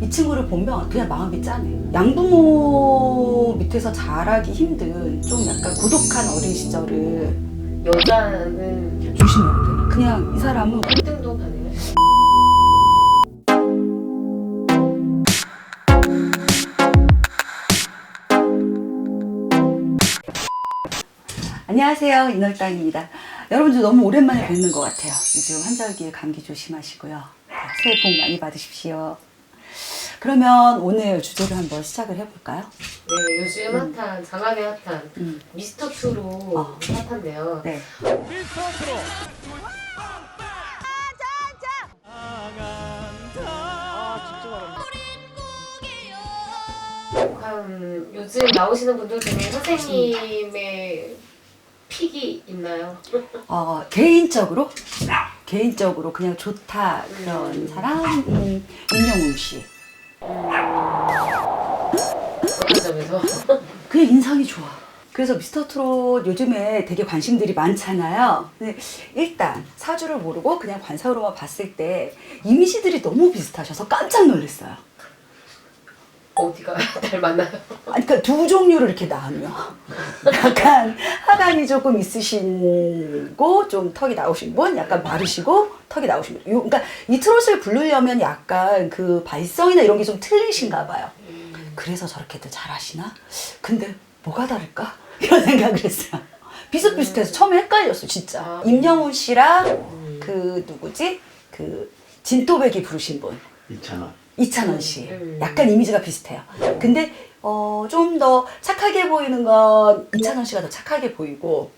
이 친구를 보면 그냥 마음이 짠해. 양부모 밑에서 자라기 힘든 좀 약간 고독한 어린 시절을 여자는 조심해야 돼. 그냥 이 사람은 1등도 가능해? 안녕하세요 인월당입니다. 여러분들 너무 오랜만에 뵙는 것 같아요. 요즘 환절기에 감기 조심하시고요. 새해 복 많이 받으십시오. 그러면 오늘 주제를 한번 시작을 해볼까요? 네, 요즘 핫한, 장안의 핫한 음. 미스터 트로 어. 핫한데요. 네. 과연 요즘 나오시는 분들 중에 선생님의 픽이 있나요? 어, 개인적으로 개인적으로 그냥 좋다 그런 사람 음, 임영웅 씨. 어떤 점에서? 그냥 인상이 좋아. 그래서 미스터 트롯 요즘에 되게 관심들이 많잖아요. 근데 일단 사주를 모르고 그냥 관상으로만 봤을 때 이미지들이 너무 비슷하셔서 깜짝 놀랐어요. 어디가 닮았나요? 아니, 그러니까 두 종류를 이렇게 나누면 약간 하관이 조금 있으시고 좀 턱이 나오신 분, 약간 마르시고 턱이 나오신 분. 요, 그러니까 이 트롯을 부르려면 약간 그 발성이나 이런 게 좀 틀리신가 봐요. 그래서 저렇게들 잘하시나? 근데 뭐가 다를까? 이런 생각을 했어요. 비슷비슷해서 처음에 헷갈렸어, 진짜. 아. 임영훈 씨랑 그 누구지? 그 진또배기 부르신 분. 있잖아. 이찬원 씨. 음. 약간 이미지가 비슷해요. 근데 어, 좀 더 착하게 보이는 건 이찬원 씨가 더 착하게 보이고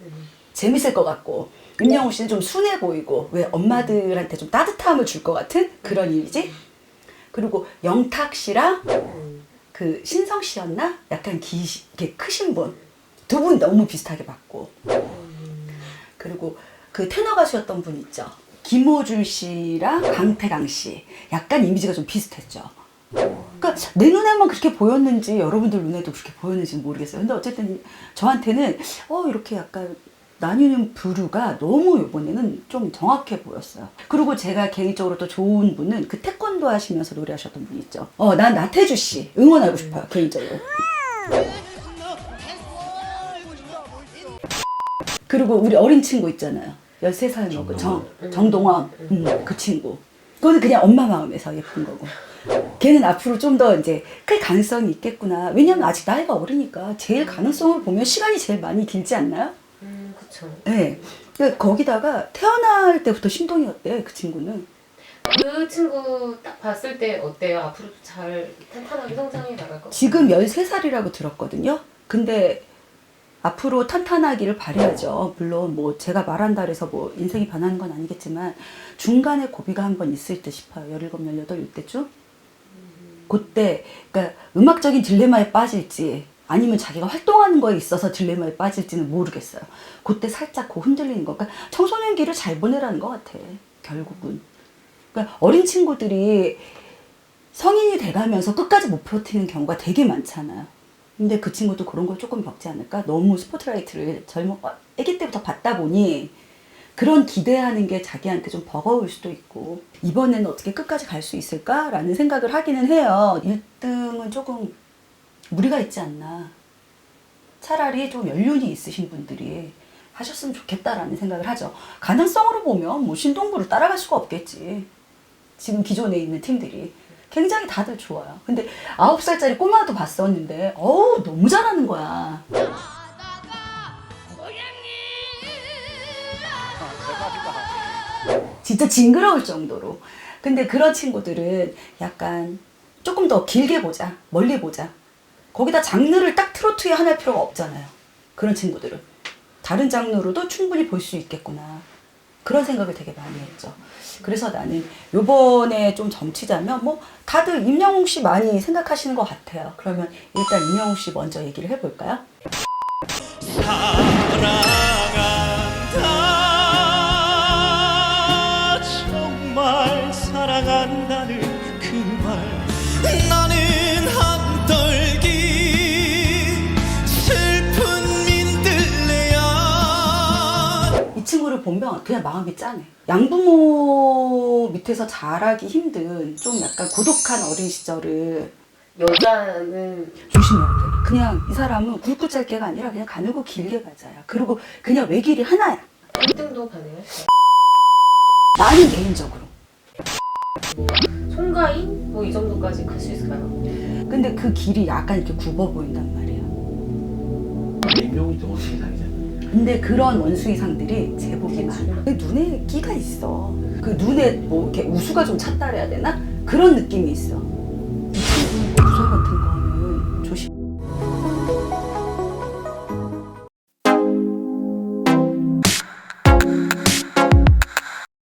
재밌을 것 같고 임영웅 씨는 좀 순해 보이고 왜 엄마들한테 좀 따뜻함을 줄 것 같은 그런 이미지? 그리고 영탁 씨랑 그 신성 씨였나? 약간 기, 이렇게 크신 분. 두 분 너무 비슷하게 봤고. 그리고 그 테너 가수였던 분 있죠. 김호준 씨랑 강태강 씨. 약간 이미지가 좀 비슷했죠. 그러니까 내 눈에만 그렇게 보였는지 여러분들 눈에도 그렇게 보였는지는 모르겠어요. 근데 어쨌든 저한테는 어 이렇게 약간 나뉘는 부류가 너무 이번에는 좀 정확해 보였어요. 그리고 제가 개인적으로 또 좋은 분은 그 태권도 하시면서 노래하셨던 분 있죠. 어, 난 나태주 씨 응원하고 싶어요, 개인적으로. 그리고 우리 어린 친구 있잖아요. 13살 먹은 정, 정동원. 음, 그 친구. 그거는 그냥 엄마 마음에서 예쁜 거고. 걔는 앞으로 좀 더 이제 클 가능성이 있겠구나. 왜냐면 아직 나이가 어리니까 제일 가능성을 보면 시간이 제일 많이 길지 않나요? 음, 그쵸. 네. 그러니까 거기다가 태어날 때부터 신동이었대, 그 친구는. 그 친구 딱 봤을 때 어때요? 앞으로도 잘 탄탄하게 성장해 나갈 것 지금 13살이라고 들었거든요. 근데 앞으로 탄탄하기를 바라야죠. 물론 뭐 제가 말한다 그래서 뭐 인생이 변하는 건 아니겠지만 중간에 고비가 한 번 있을 듯 싶어요. 17, 18 이때쯤. 그때 그러니까 음악적인 딜레마에 빠질지 아니면 자기가 활동하는 거에 있어서 딜레마에 빠질지는 모르겠어요. 그때 살짝 그 흔들리는 거. 그러니까 청소년기를 잘 보내라는 것 같아. 결국은. 그러니까 어린 친구들이 성인이 돼가면서 끝까지 못 버티는 경우가 되게 많잖아요. 근데 그 친구도 그런 걸 조금 겪지 않을까? 너무 스포트라이트를 젊은 아기 때부터 받다 보니 그런 기대하는 게 자기한테 좀 버거울 수도 있고 이번에는 어떻게 끝까지 갈 수 있을까라는 생각을 하기는 해요. 1등은 조금 무리가 있지 않나. 차라리 좀 연륜이 있으신 분들이 하셨으면 좋겠다라는 생각을 하죠. 가능성으로 보면 뭐 신동부를 따라갈 수가 없겠지. 지금 기존에 있는 팀들이 굉장히 다들 좋아요. 근데 아홉 살짜리 꼬마도 봤었는데 어우 너무 잘하는 거야. 진짜 징그러울 정도로. 근데 그런 친구들은 약간 조금 더 길게 보자, 멀리 보자. 거기다 장르를 딱 트로트에 하나 필요가 없잖아요. 그런 친구들은 다른 장르로도 충분히 볼 수 있겠구나. 그런 생각을 되게 많이 했죠. 그래서 나는 요번에 좀 점치자면 뭐 다들 임영웅 씨 많이 생각하시는 것 같아요. 그러면 일단 임영웅 씨 먼저 얘기를 해볼까요? 사랑 보면 그냥 마음이 짠해. 양부모 밑에서 자라기 힘든 좀 약간 고독한 어린 시절을 여자는 조심해야 돼. 그냥 이 사람은 굵고 짧게가 아니라 그냥 가늘고 길게 가자야. 그리고 그냥 외길이 하나야. 1등도 가능해. 나는 개인적으로. 송가인 뭐 이 정도까지 클 수 있을까요? 근데 그 길이 약간 이렇게 굽어 보인단 말이야. 임종이 좀 어떻게 다니잖아. 근데 그런 원숭이상들이 제복이 많아. 그 눈에 끼가 있어. 그 눈에 뭐 이렇게 우수가 좀 찼다 그래야 되나? 그런 느낌이 있어.